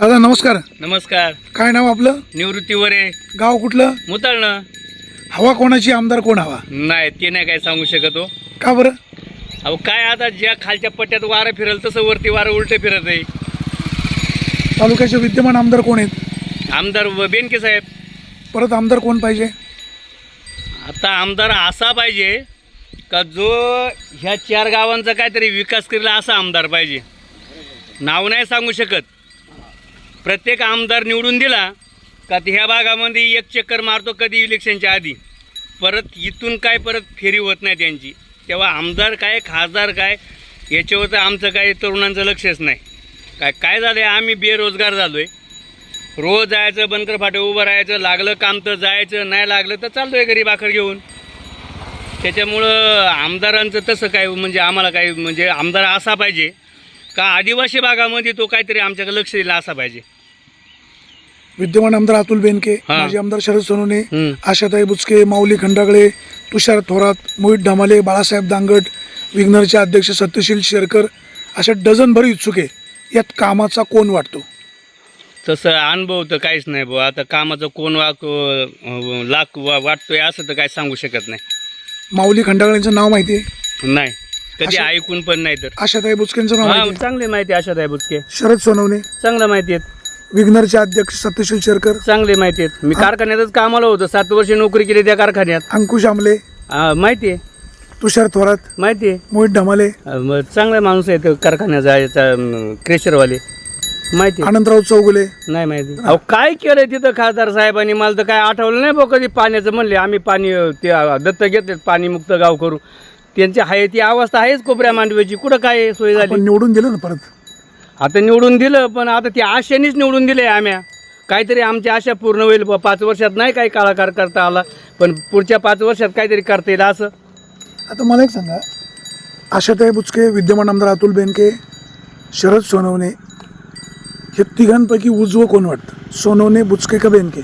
दादा नमस्कार. नमस्कार. काय नाव आपलं? निवृत्ती वरे. गाव कुठलं? मुताळणं. हवा कोणाची आमदार कोण हवा? नाही ते नाही काय सांगू शकतो का बरं? अहो काय आता ज्या खालच्या पट्ट्यात वारं फिरल तसं वरती वारं उलट फिरत आहे. तालुक्याचे विद्यमान आमदार कोण आहेत? आमदार व- बेनके साहेब. परत आमदार कोण पाहिजे? आता आमदार असा पाहिजे का जो ह्या चार गावांचा काहीतरी विकास करेल असा आमदार पाहिजे. नाव नाही सांगू शकत. प्रत्येक आमदार निवडून दिला का ते ह्या भागामध्ये एक चक्कर मारतो कधी इलेक्शनच्या आधी. परत इथून काय परत फेरी होत नाही त्यांची. तेव्हा आमदार काय खासदार काय याच्यावर तर आमचं काय तरुणांचं लक्षच नाही. काय काय झालं आहे आम्ही बेरोजगार झालो आहे रोज जायचं बनकर फाटे उभं राहायचं लागलं काम तर जायचं नाही लागलं तर चाललो आहे घरी भाकर घेऊन. त्याच्यामुळं आमदारांचं तसं काय म्हणजे आम्हाला काही म्हणजे आमदार असा पाहिजे का आदिवासी भागामध्ये तो काहीतरी आमच्याकडे लक्ष दिला असा पाहिजे. विद्यमान आमदार अतुल बेनके. माजी आमदार शरद सोनवणे. आशाताई बुचके माऊली खंडागळे तुषार थोरात मोहित ढमाले बाळासाहेब दांगट विग्नरचे अध्यक्ष सत्यशील शेरकर अशा डझनभर इच्छुक आहे यात कामाचा कोण वाटतो? तसं अनुभव तर काहीच नाही बुवा आता कामाचं कोण वाक लाख वा वाटतोय असं तर काय सांगू शकत नाही. माऊली खंडागळेंचं नाव माहिती आहे? नाही. कधी ऐकून पण नाही तर. आशाताई बुचकेंचं नाव हा माहिती आहे? चांगली माहिती आहे आशाताई बुचके. शरद सोनवणे. चांगलं माहिती आहेत विग्नरचे अध्यक्ष सत्यशील शेरकर चांगले माहिती आहेत. मी कारखान्यातच कामाला होतो. सात वर्ष नोकरी केली त्या कारखान्यात. अंकुश आमले माहिती आहे? तुषार थोरात माहिती आहे? मोहित ढमाले अं, चांगला माणूस आहे तो कारखान्याचा याचा क्रेशरवाले माहिती आहे. आनंदराव चौगुले. नाही माहिती. अहो काय केलंय तिथं खासदार साहेबांनी मला तर काय आठवलं नाही बघ कधी पाण्याचं म्हणले. आम्ही पाणी अं, ते अं, दत्त घेतले पाणी मुक्त गाव करू त्यांची आहे ती अवस्था आहेच कोपऱ्या मांडव्याची. कुठं काय सोय झाली? आपण निवडून दिलं ना परत. आता निवडून दिलं पण आता ती आशेनेच निवडून दिले आम्या काहीतरी आमच्या आशा पूर्ण होईल बुवा. पाच वर्षात नाही काही काळाकार करता आला पण पुढच्या पाच वर्षात काहीतरी करता येईल असं. आता मला एक सांगा आशाताई बुचके विद्यमान आमदार अतुल बेनके शरद सोनवणे हे तिघांपैकी उजवं कोण वाटतं? सोनवणे बुचके का बेनके?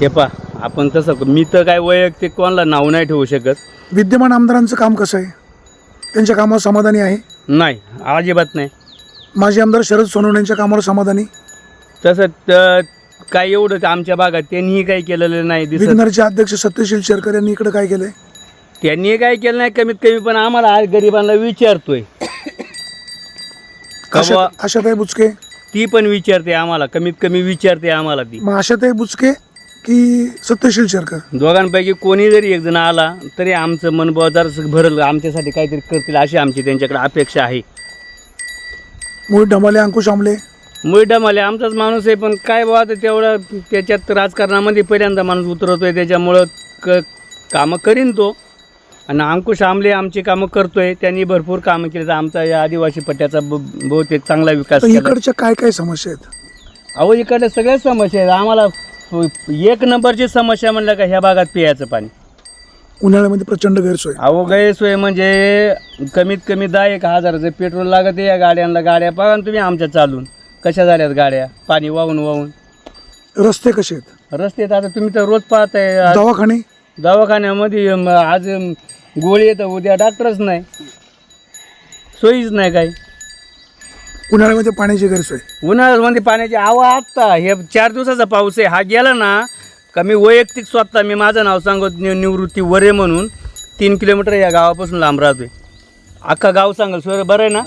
हे पा आपण तसं मी तर काय वैयक्तिक कोणाला नाव नाही ठेवू शकत. विद्यमान आमदारांचं काम कसं आहे? त्यांच्या कामावर समाधानी आहे? नाही अजिबात नाही. माजी आमदार शरद सोनवणेंच्या कामावर समाधानी? तसं त- काय एवढं आमच्या भागात त्यांनीही काही केलेलं नाही दिसत. विग्नरचे अध्यक्ष सत्यशील शेरकर यांनी इकडे काय केलंय? त्यांनी काय केलं नाही कमीत कमी पण आम्हाला आज गरिबांना विचारतोय. का आशा बुवा, आशाताई बुचके? ती पण विचारते आम्हाला कमीत कमी विचारते आम्हाला ती. मग आशाताई बुचके की सत्यशील शेरकर? दोघांपैकी कोणी जरी एक जण आला तरी आमचं मन जरासं भरल आमच्यासाठी काहीतरी करतील अशी आमची त्यांच्याकडे अपेक्षा आहे. मोहित ढमाले अंकुश आमले. मुळडा मला आमचाच माणूस आहे पण काय बाबा ते तेवढं त्याच्यात राजकारणामध्ये पहिल्यांदा माणूस उतरवतोय त्याच्यामुळं क कामं करीन तो. आणि अंकुश आमले आमची कामं करतोय त्यांनी भरपूर कामं केली. तर आमचा या आदिवासी पट्ट्याचा ब- बहुतेक चांगला विकास तर इकडच्या काय काय समस्या आहेत? अहो इकडल्या सगळ्याच समस्या आहेत. आम्हाला एक नंबरची समस्या म्हणलं का ह्या भागात पियाचं पाणी. उन्हाळ्यामध्ये प्रचंड गैरसोय. अहो गैरसोय म्हणजे कमीत कमी दहा एक हजाराचं पेट्रोल लागत या गाड्यांना. गाड्या बघा ना तुम्ही आमच्या चालून. कशा झाल्यात गाड्या? पाणी वाहून वाहून. रस्ते कसे आहेत? रस्ते तर आता तुम्ही तर रोज पाहताय. आज दवाखाने? दवाखान्यामध्ये आज गोळी येतं. उद्या डॉक्टरच नाही. सोयीच नाही काही. उन्हाळ्यामध्ये पाण्याची गैरसोय उन्हाळ्यामध्ये पाण्याची आवा आत्ता. हे चार दिवसाचा पाऊस आहे. हा गेला ना का मी वैयक्तिक स्वतः मी माझं नाव सांगत नि निवृत्ती वरे म्हणून तीन किलोमीटर या गावापासून लांब राहतोय. अख्खा गाव सांगल. सर बरं आहे ना?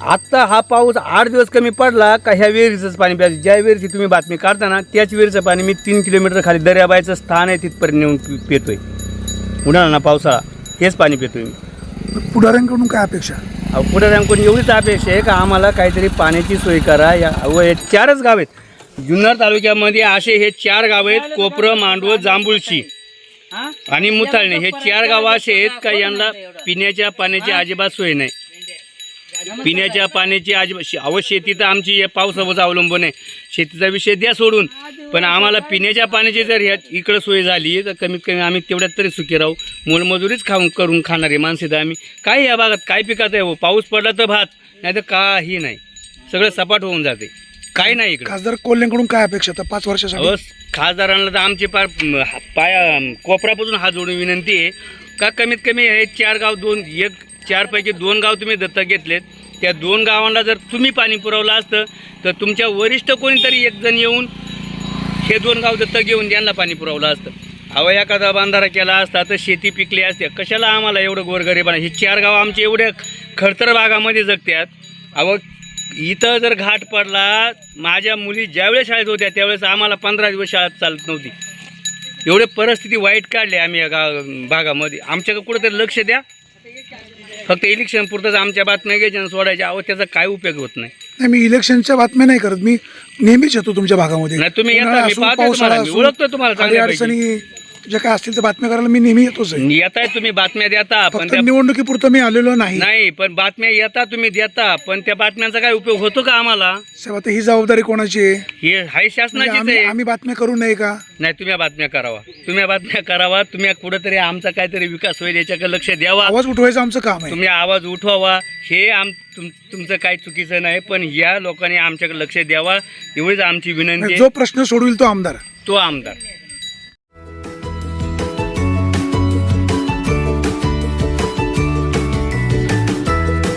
आत्ता हा पाऊस आठ दिवस कमी पडला का ह्या विहिरीचंच पाणी प्यायचं? ज्या विहिरीची तुम्ही बातमी काढता ना त्याच विहिरीचं पाणी मी तीन किलोमीटर खाली दर्याबाईचं स्थान आहे तिथपर्यंत नेऊन पि- पितोय. उन्हाळा ना पावसाळा हेच पाणी पितोय मी. पुढाऱ्यांकडून काय अपेक्षा? पुढे रांगून एवढीच अपेक्षा आहे का आम्हाला काहीतरी पाण्याची सोय करा? या व हे चारच गाव आहेत. जुन्नर तालुक्यामध्ये असे हे चार गाव आहेत कोपरं मांडवं जांभुळशी आणि मुथाळणे. हे चार गाव असे आहेत का यांना पिण्याच्या पाण्याची अजिबात सोय नाही. पिण्याच्या पाण्याची शे- अहो शेती तर आमची या पावसावरच अवलंबून आहे. शेतीचा विषय द्या सोडून. पण आम्हाला पिण्याच्या पाण्याची जर ह्या इकडं सोय झाली तर कमीत कमी आम्ही तेवढ्यात तरी सुखी राहू. मोलमजुरीच खाऊन करून खाणारे माणसे तर आम्ही. काय या भागात काय पिकात आहे हो? पाऊस पडला तर भात नाही तर काही नाही. सगळं सपाट होऊन जाते. काही नाही इकडं. खासदार कोल्हेंकडून काय अपेक्षा आता पाच वर्षासाठी? अहो खासदारांना तर आमची पार हा- पाया कोपऱ्यापासून हात जोडून विनंती आहे. का कमीत कमी हे चार गाव दोन एक चारपैकी दोन गाव तुम्ही दत्तक घेतलेत. त्या दोन गावांना जर तुम्ही पाणी पुरवलं असतं तर तुमच्या वरिष्ठ कोणीतरी एकजण येऊन हे दोन गाव दत्तक घेऊन त्यांना पाणी पुरवलं असतं. अहो एखादा बांधारा केला असता तर शेती पिकली असते. कशाला आम्हाला एवढं गोरगरीबाना? हे चार गाव आमचे एवढ्या खडतर भागामध्ये जगतात अहो इथं जर घाट पडला माझ्या मुली ज्यावेळेस शाळेत होत्या त्यावेळेस आम्हाला पंधरा दिवस शाळेत चालत नव्हती. एवढे परिस्थिती वाईट काढली आम्ही या गा भागामध्ये. आमच्याकडे कुठंतरी लक्ष द्या. फक्त इलेक्शन पुरतंच आमच्या बातम्या घ्यायच्या आणि सोडायच्या. अहो त्याचा काय उपयोग होत नाही? नाही मी इलेक्शनच्या बातम्या नाही करत. मी नेहमीच येतो तुमच्या भागामध्ये. नाही, तुम्ही येता, उन्हाळा मी असो, पाहतोय पावसाळा तुम्हाला, मी असो, ओळखतोय तुम्हाला चांगल्यापैकी. अडीअडचणी ज्या काय असतील त्या बातम्या करायला मी नेहमी येतोच आहे. येताय तुम्ही बातम्या देता पण फक्त त्या निवडणुकीपुरतं मी आलेलो नाही. नाही पण बातम्या येता तुम्ही देता पण त्या बातम्यांचा काय उपयोग होतो का आम्हाला? साहेब आता ही जबाबदारी कोणाची आहे? हे हाय म्हणजे शासनाचीच आम्ही आहे. आम्ही बातम्या करू नये का? नाही तुम्ही बातम्या करावा. तुम्ही बातम्या करावा तुम्ही कुठेतरी आमचा काहीतरी विकास होईल याच्याकडे लक्ष द्यावा. आवाज उठवायचं आमचं काम आहे. तुम्ही आवाज उठवावा. हे आम तुम तुमचं काही चुकीचं नाही पण या लोकांनी आमच्याकडे लक्ष द्यावा. एवढीच आमची विनंती आहे. जो प्रश्न सोडविल तो आमदार. तो आमदार.